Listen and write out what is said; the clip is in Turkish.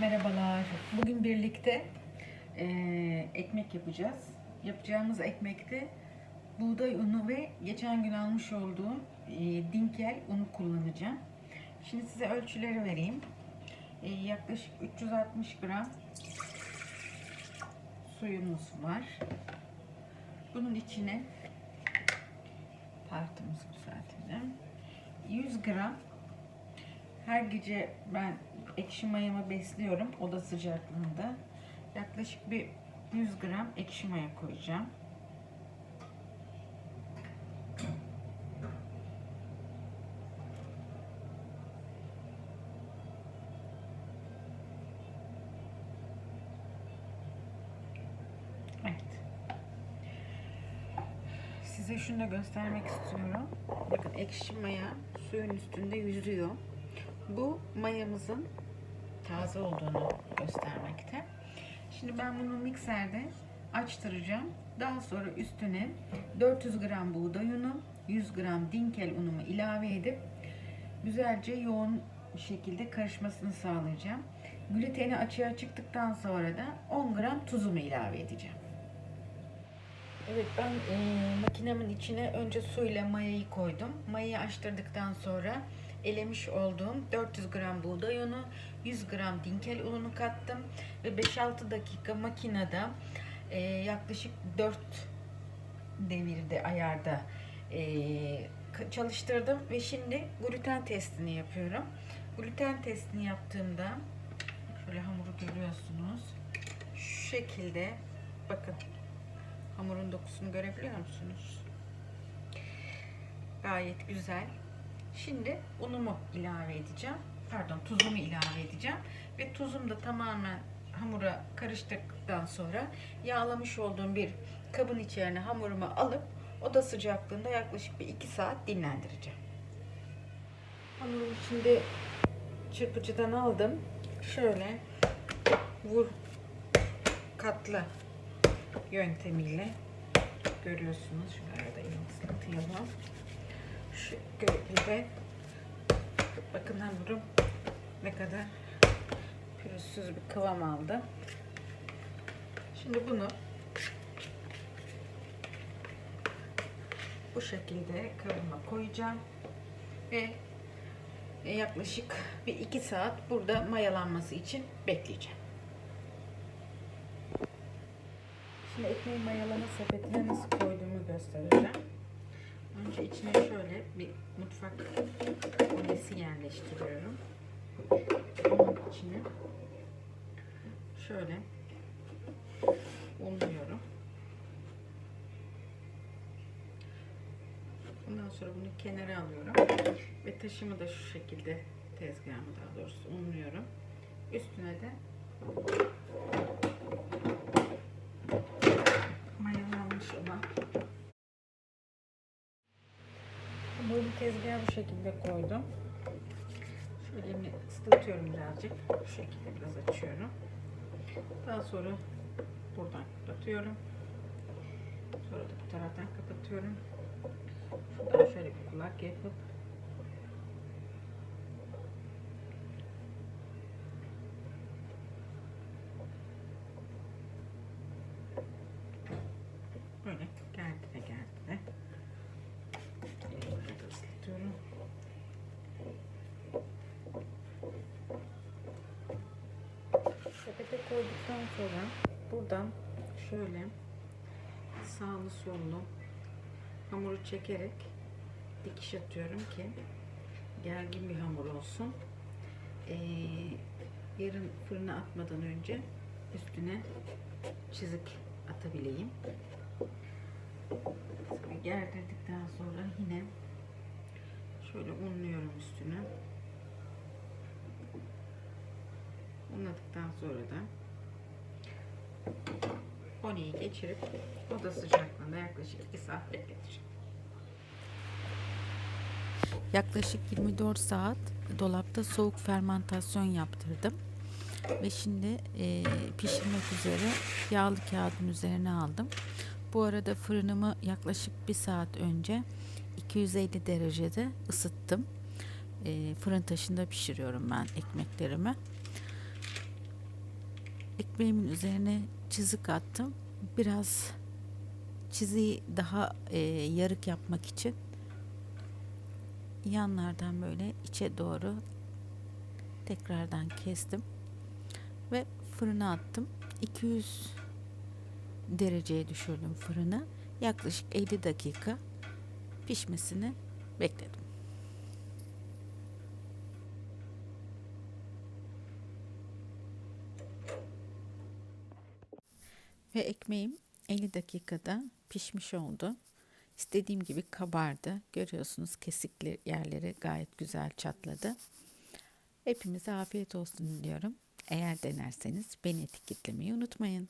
Merhabalar. Bugün birlikte eee, ekmek yapacağız. Yapacağımız ekmekte buğday unu ve geçen gün almış olduğum eee, dinkel unu kullanacağım. Şimdi size ölçüleri vereyim. Eee, yaklaşık 360 gram suyumuz var. Bunun içine tartımız bu zaten. 100 gram her gece ben ekşi mayamı besliyorum oda sıcaklığında. Yaklaşık bir 100 gram ekşi maya koyacağım. Evet. Size şunu da göstermek istiyorum. Bakın ekşi maya suyun üstünde yüzüyor. Bu mayamızın taze olduğunu göstermekte. Şimdi ben bunu mikserde açtıracağım. Daha sonra üstüne 400 gram buğday unu, 100 gram dinkel unumu ilave edip güzelce yoğun şekilde karışmasını sağlayacağım. Gluteni açığa çıktıktan sonra da 10 gram tuzumu ilave edeceğim. Evet ben e, makinemin içine önce suyla mayayı koydum. Mayayı açtırdıktan sonra elemiş olduğum 400 gram buğday unu, 100 gram dinkel ununu kattım ve 5-6 dakika makinede e, yaklaşık 4 devirde ayarda e, çalıştırdım ve şimdi gluten testini yapıyorum. Gluten testini yaptığımda şöyle hamuru görüyorsunuz. Şu şekilde bakın Hamurun dokusunu görebiliyor musunuz? Gayet güzel. Şimdi unumu ilave edeceğim. Pardon tuzumu ilave edeceğim. Ve tuzum da tamamen hamura karıştıktan sonra yağlamış olduğum bir kabın içerisine hamurumu alıp oda sıcaklığında yaklaşık bir 2 saat dinlendireceğim. Hamurum şimdi çırpıcıdan aldım. Şöyle vur katla yöntemiyle görüyorsunuz. Şöyle da yine ıslatayalım. Şu şekilde bakın hamurum ne kadar pürüzsüz bir kıvam aldı. Şimdi bunu bu şekilde kabıma koyacağım ve yaklaşık bir iki saat burada mayalanması için bekleyeceğim. Şimdi ekmeği mayalama sepetine nasıl koyduğumu göstereceğim. Önce içine şöyle bir mutfak kolesi yerleştiriyorum. Onun içine şöyle unluyorum. Ondan sonra bunu kenara alıyorum. Ve taşımı da şu şekilde tezgahımı daha doğrusu unluyorum. Üstüne de tezgaha bu şekilde koydum. Şöyle elimi ıslatıyorum birazcık. Bu şekilde biraz açıyorum. Daha sonra buradan kapatıyorum. Sonra da bu taraftan kapatıyorum. Şuradan şöyle bir kulak yapıp böyle gerdine gerdine Burada ıslatıyorum. Sepete koyduktan sonra buradan şöyle sağlı sollu hamuru çekerek dikiş atıyorum ki gergin bir hamur olsun. Ee, yarın fırına atmadan önce üstüne çizik atabileyim. Sonra gerdirdikten sonra yine şöyle unluyorum üstüne. Unladıktan sonra da Poniyi geçirip oda sıcaklığında yaklaşık 2 saat bekleteceğim. Yaklaşık 24 saat dolapta soğuk fermentasyon yaptırdım. Ve şimdi e, pişirmek üzere yağlı kağıdın üzerine aldım. Bu arada fırınımı yaklaşık bir saat önce 250 derecede ısıttım. E, fırın taşında pişiriyorum ben ekmeklerimi. Ekmeğimin üzerine çizik attım. Biraz çiziyi daha e, yarık yapmak için yanlardan böyle içe doğru tekrardan kestim ve fırına attım. 200 dereceye düşürdüm fırını. Yaklaşık 50 dakika pişmesini bekledim. Ve ekmeğim 50 dakikada pişmiş oldu. İstediğim gibi kabardı. Görüyorsunuz kesikli yerleri gayet güzel çatladı. Hepimize afiyet olsun diliyorum. Eğer denerseniz beni etiketlemeyi unutmayın.